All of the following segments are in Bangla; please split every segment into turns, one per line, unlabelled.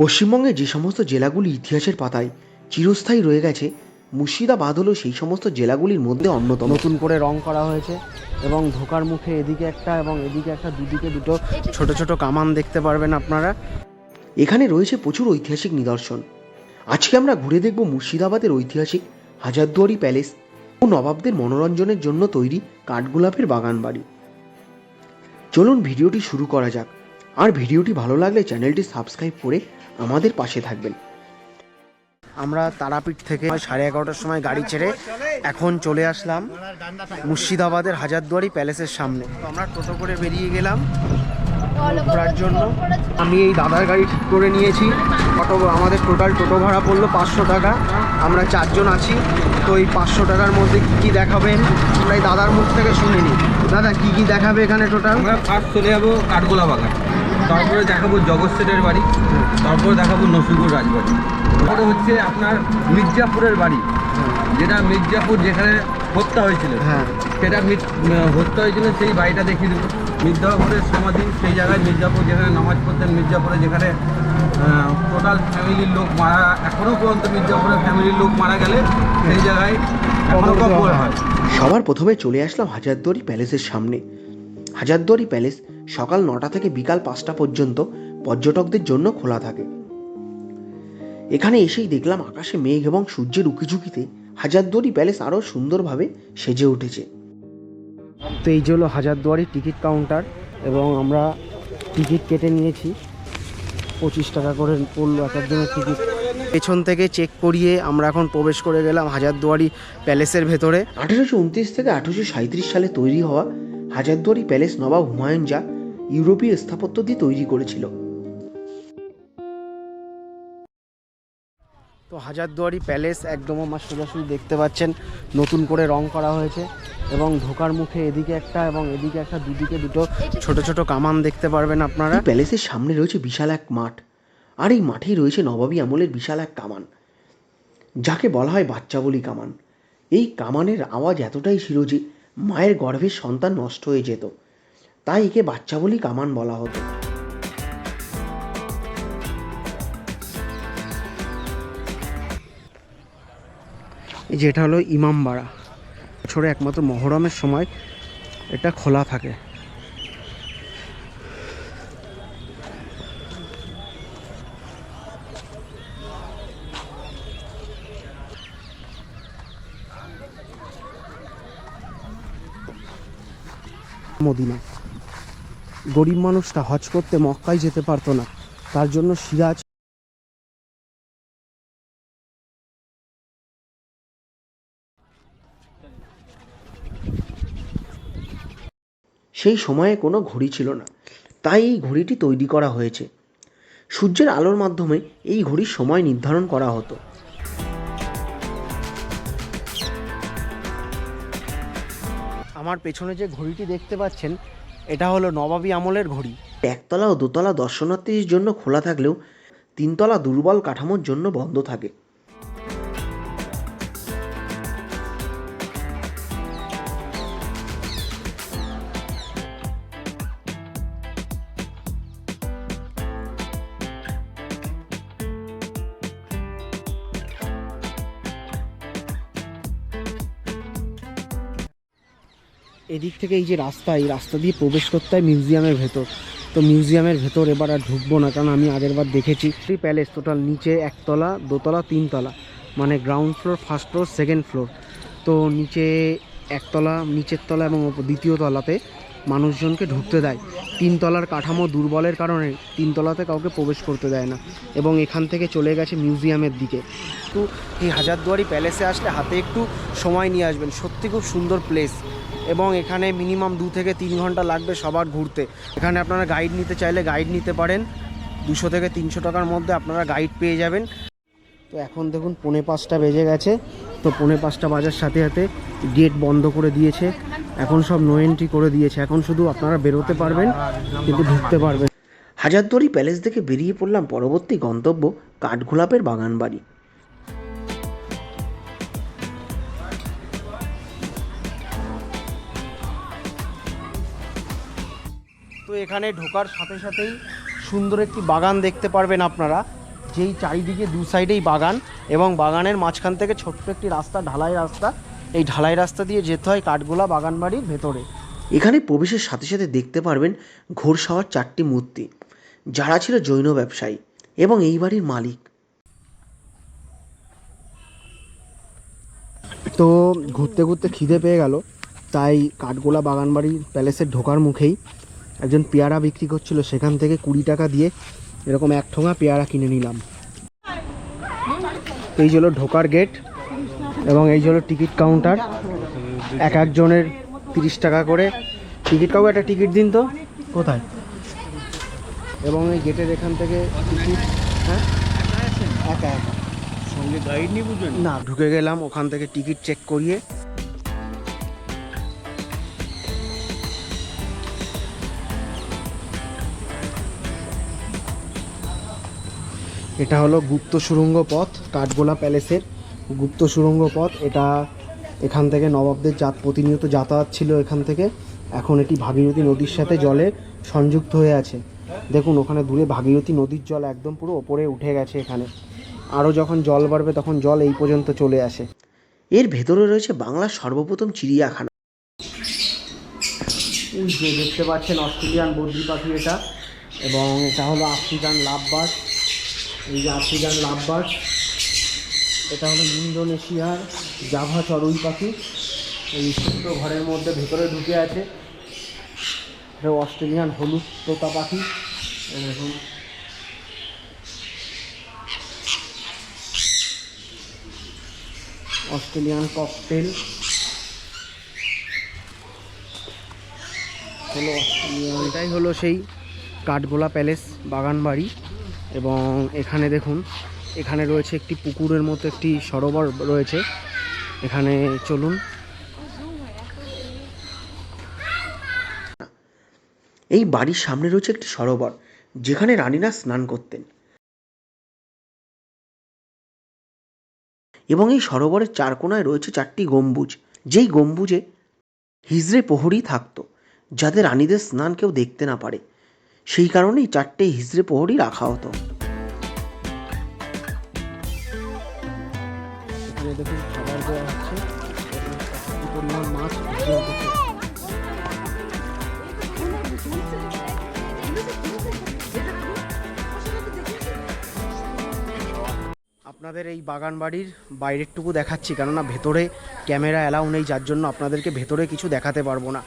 পশ্চিমবঙ্গে যে সমস্ত জেলাগুলি ইতিহাসের পাতায় চিরস্থায়ী রয়ে গেছে মুর্শিদাবাদ হলো সেই সমস্ত জেলাগুলির মধ্যে অন্যতম।
নতুন করে রং করা হয়েছে এবং ঢোকার মুখে এদিকে একটা এবং এদিকে একটা দুদিকে দুটো ছোট ছোট কামান দেখতে পারবেন আপনারা।
এখানে রয়েছে প্রচুর ঐতিহাসিক নিদর্শন। আজকে আমরা ঘুরে দেখব মুর্শিদাবাদের ঐতিহাসিক হাজারদুয়ারি প্যালেস ও নবাবদের মনোরঞ্জনের জন্য তৈরি কাঠগোলাপের বাগান বাড়ি। চলুন ভিডিওটি শুরু করা যাক। আর ভিডিওটি ভালো লাগলে চ্যানেলটি সাবস্ক্রাইব করে আমাদের পাশে থাকবেন।
আমরা তারাপীঠ থেকে সাড়ে এগারোটার সময় গাড়ি ছেড়ে এখন চলে আসলাম মুর্শিদাবাদের হাজারদুয়ারি প্যালেসের সামনে। আমরা টোটো করে বেরিয়ে গেলাম ঘোরার জন্য। আমি এই দাদার গাড়ি ঠিক করে নিয়েছি। অটো আমাদের টোটাল টোটো ভাড়া পড়ল পাঁচশো টাকা। আমরা চারজন আছি। তো এই পাঁচশো টাকার মধ্যে কী কী দেখাবেন? আমরা এই দাদার মুখ থেকে শুনে নিই। দাদা কী কী দেখাবে এখানে টোটাল
আমরা ফার্স্ট চলে যাব কাঠগোলা বাগান। তারপরে দেখাবো জগৎ সেটের বাড়ি তারপরে দেখাবো নসিপুর রাজবাড়ি। তারপরে হচ্ছে আপনার মির্জাপুরের বাড়ি যেটা মির্জাপুর যেখানে হত্যা হয়েছিল।
হ্যাঁ।
সেটা হত্যা হয়েছিল সেই বাড়িটা দেখিয়ে দেবো। মির্জাপুরের সমাধি সেই জায়গায় মির্জাপুর যেখানে নামাজ পড়তেন মির্জাপুরে যেখানে টোটাল ফ্যামিলির লোক মারা এখনও পর্যন্ত মির্জাপুরের ফ্যামিলির লোক মারা গেলে সেই জায়গায় এখনও
হয়।
হয়।
সবার প্রথমে চলে আসলাম হাজারদুয়ারি প্যালেসের সামনে। হাজারদুয়ারি প্যালেস সকাল নটা থেকে বিকাল পাঁচটা পর্যন্ত পর্যটকদের জন্য খোলা থাকে। এখানে এসেই দেখলাম আকাশে মেঘ এবং সূর্যের উকিঝুঁকিতে হাজারদুয়ারি প্যালেস আরও সুন্দরভাবে সেজে উঠেছে।
তো এই যে হলো হাজারদুয়ারি টিকিট কাউন্টার এবং আমরা টিকিট কেটে নিয়েছি। পঁচিশ টাকা করে পড়ল এক একজনের টিকিট। পেছন থেকে চেক করিয়ে আমরা এখন প্রবেশ করে গেলাম হাজারদুয়ারি প্যালেসের ভেতরে।
আঠেরোশো উনত্রিশ থেকে আঠেরোশো সাঁত্রিশ সালে তৈরি হওয়া হাজারদুয়ারি প্যালেস নবাব হুমায়ুন যা ইউরোপীয় স্থাপত্য দিয়ে তৈরি করেছিল।
তো হাজারদুয়ারি প্যালেস একদম আমার সোজাসুজি দেখতে পাচ্ছেন। নতুন করে রং করা হয়েছে এবং ঢোকার মুখে এদিকে একটা এবং এদিকে একটা দুদিকে দুটো ছোট ছোট কামান দেখতে পারবেন আপনারা।
প্যালেসের সামনে রয়েছে বিশাল এক মাঠ আর এই মাঠেই রয়েছে নবাবী আমলের বিশাল এক কামান যাকে বলা হয় বাচ্চা বলি কামান। এই কামানের আওয়াজ এতটাই ছিল যে মায়ের গর্ভের সন্তান নষ্ট হয়ে যেত। তাই একে বাচ্চা বলি কামান বলা হতো।
যেটা হলো ইমামবাড়া। বছরে একমাত্র মহরমের সময় এটা খোলা থাকে। মদিনা। গরিব মানুষটা হজ করতে মক্কায় যেতে পারতো না। তার জন্য সিরাজ
সেই সময়ে কোনো ঘড়ি ছিল না। তাই এই ঘড়িটি তৈরি করা হয়েছে। সূর্যের আলোর মাধ্যমে এই ঘড়ির সময় নির্ধারণ করা হতো।
আমার পেছনে যে ঘড়িটি দেখতে পাচ্ছেন, এটা হলো নবাবী আমলের ঘড়ি।
একতলা ও দোতলা দর্শনার্থীর জন্য খোলা থাকলেও তিনতলা দুর্বল কাঠামোর জন্য বন্ধ থাকে।
এদিক থেকে এই যে রাস্তা, এই রাস্তা দিয়ে প্রবেশ করতে হয় মিউজিয়ামের ভেতর। তো মিউজিয়ামের ভেতর এবার আর ঢুকবো না, কারণ আমি আগের বার দেখেছি। থ্রি প্যালেস টোটাল নিচে একতলা, দোতলা, তিনতলা। মানে ground floor first floor second floor তো নিচে একতলা, নিচের তলা এবং দ্বিতীয় তলাতে মানুষজনকে ঢুকতে দেয়। তিনতলার কাঠামো দুর্বলের কারণে তিনতলাতে কাউকে প্রবেশ করতে দেয় না এবং এখান থেকে চলে গেছে মিউজিয়ামের দিকে। তো এই হাজারদুয়ারি প্যালেসে আসলে হাতে একটু সময় নিয়ে আসবেন। সত্যি খুব সুন্দর প্লেস এবং এখানে মিনিমাম দু থেকে তিন ঘণ্টা লাগবে সবার ঘুরতে। এখানে আপনারা গাইড নিতে চাইলে গাইড নিতে পারেন। দুশো থেকে তিনশো টাকার মধ্যে আপনারা গাইড পেয়ে যাবেন। তো এখন দেখুন পৌনে পাঁচটা বেজে গেছে। তো পৌনে পাঁচটা বাজার সাথে সাথে গেট বন্ধ করে দিয়েছে। এখন সব নো এন্ট্রি করে দিয়েছে। এখন শুধু আপনারা বেরোতে পারবেন, কিন্তু ঢুকতে পারবেন।
হাজারদুয়ারি প্যালেস থেকে বেরিয়ে পড়লাম পরবর্তী গন্তব্য কাঠগোলাপের বাগান
তো এখানে ঢোকার সাথে সাথেই সুন্দর একটি বাগান দেখতে পারবেন আপনারা। যেই চারিদিকে দু সাইডেই বাগান এবং বাগানের মাঝখান থেকে ছোট্ট একটি রাস্তা ঢালাই রাস্তা। এই ঢালাই রাস্তা দিয়ে যেতে হয় কাঠগোলা বাগান বাড়ির ভেতরে।
এখানে প্রবেশের সাথে সাথে দেখতে পারবেন ঘোরসাওয়ার চারটি মূর্তি। যারা ছিল জৈন ব্যবসায়ী এবং এই বাড়ির মালিক।
তো ঘুরতে ঘুরতে খিদে পেয়ে গেল। তাই কাঠগোলা বাগানবাড়ি প্যালেসের ঢোকার মুখেই একজন পেয়ারা বিক্রি করছিল সেখান থেকে কুড়ি টাকা দিয়ে এরকম এক ঠোঙা পেয়ারা কিনে নিলাম। এই হলো ঢোকার গেট এবং এই হলো টিকিট কাউন্টার এক একজনের তিরিশ টাকা করে। টিকিট কাউ একটা টিকিট দিন তো? কোথায়? এবং এই গেটের এখান থেকে টিকিট হ্যাঁ? একা একা।
সঙ্গে গাইড নিয়ে বুঝবেন?
না ঢুকে গেলাম ওখান থেকে টিকিট চেক করিয়ে এটা হলো গুপ্ত সুড়ঙ্গ পথ কাঠগোলা প্যালেসের গুপ্ত সুড়ঙ্গ পথ। এটা এখান থেকে নবাবদের যাত প্রতিনিয়ত যাতায়াত ছিল এখান থেকে। এখন এটি ভাগীরথী নদীর সাথে জলে সংযুক্ত হয়ে আছে। দেখুন ওখানে দূরে ভাগীরথী নদীর জল একদম পুরো ওপরে উঠে গেছে এখানে। আরও যখন জল বাড়বে তখন জল এই পর্যন্ত চলে আসে।
এর ভেতরে রয়েছে বাংলার সর্বপ্রথম চিড়িয়াখানা।
দেখতে পাচ্ছেন অস্ট্রেলিয়ান বদ্রি পাখি এটা। এবং এটা হলো আফ্রিকান লাভবার্ড এই যে আফ্রিকান লাভবার্ড, এটা হলো ইন্দোনেশিয়ার জাভা চড়ুই পাখি। এই ছোট্ট ঘরের মধ্যে ভেতরে ঢুকে আছে। এটা অস্ট্রেলিয়ান হলুদ তোতা পাখি। দেখুন। Australian cockatiel. হলো এটাই হলো সেই কাঠগোলা প্যালেস বাগান বাড়ি এবং এখানে দেখুন, এখানে রয়েছে একটি পুকুরের মতো একটি সরোবর রয়েছে। এখানে চলুন।
এই বাড়ির সামনে রয়েছে একটি সরোবর, যেখানে রানীরা স্নান করতেন। এবং এই সরোবরের চার কোনায় রয়েছে চারটি গম্বুজ। যেই গম্বুজে হিজড়ে প্রহরী থাকতো, যাতে রানীদের স্নান কেউ দেখতে না পারে। সেই কারণেই চারটে হিজড়ে প্রহরী রাখা হতো।
আপনাদের এই বাগান বাড়ির বাইরেরটুকু দেখাচ্ছি, কেননা ভেতরে ক্যামেরা অ্যালাউ নেই, যার জন্য আপনাদেরকে ভেতরে কিছু দেখাতে পারব না।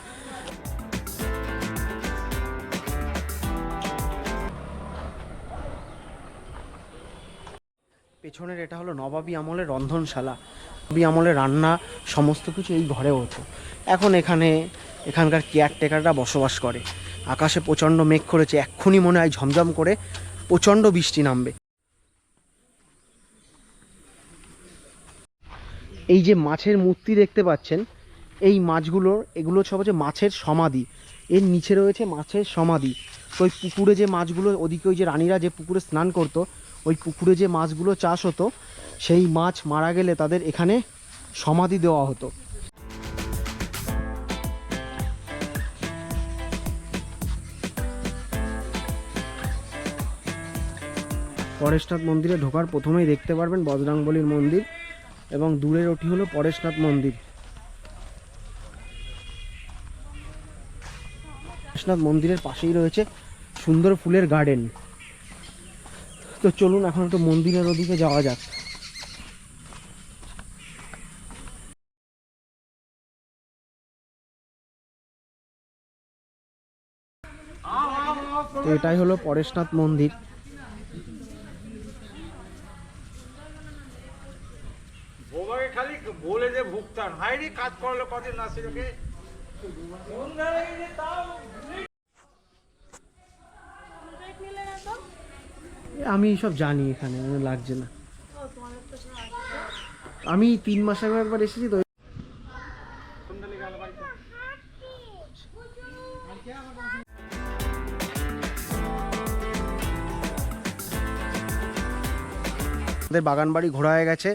পেছনের এটা হলো নবাবী আমলের রন্ধনশালা। নবাবী আমলের রান্না, সমস্ত কিছু এই ঘরে হতো এখন এখানে এখানকার কেয়ারটেকাররা বসবাস করে। আকাশে প্রচণ্ড মেঘ করেছে, এক্ষুনি মনে হয় ঝমঝম করে প্রচণ্ড বৃষ্টি নামবে। এই যে মাছের মূর্তি দেখতে পাচ্ছেন, এই মাছগুলোর, এগুলো সব হচ্ছে মাছের সমাধি। এর নিচে রয়েছে মাছের সমাধি। তো ওই পুকুরে যে মাছগুলো, ওদিকে ওই যে রানীরা যে পুকুরে স্নান করতো, ওই পুকুরে যে মাছগুলো চাষ হতো, সেই মাছ মারা গেলে তাদের এখানে সমাধি দেওয়া হতো। পরেশনাথ মন্দিরে ঢোকার প্রথমেই দেখতে পারবেন বজরাংবলীর মন্দির এবং দূরের ওটি হলো পরেশনাথ মন্দির। পরেশনাথ মন্দিরের পাশেই রয়েছে সুন্দর ফুলের গার্ডেন তো চলুন এখন একটু মন্দিরের ওদিকে যাওয়া যাক। তো এটাই হলো পরেশনাথ মন্দির।
খালি বলে যে হাইরি কাজ করলে কদিন না সেটাকে
আমি সব জানি এখানে লাগছে না। আমি তিন মাস আগে একবার এসেছি, তো আমাদের বাগান বাড়ি ঘোরা হয়ে গেছে।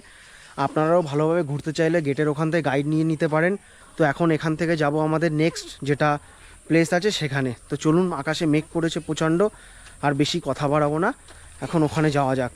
আপনারাও ভালোভাবে ঘুরতে চাইলে গেটের ওখান থেকে গাইড নিয়ে নিতে পারেন। তো এখন এখান থেকে যাব আমাদের নেক্সট যেটা প্লেস আছে সেখানে। তো চলুন, আকাশে মেঘ করেছে প্রচণ্ড, আর বেশি কথা বাড়াবো না। এখন ওখানে যাওয়া যাক।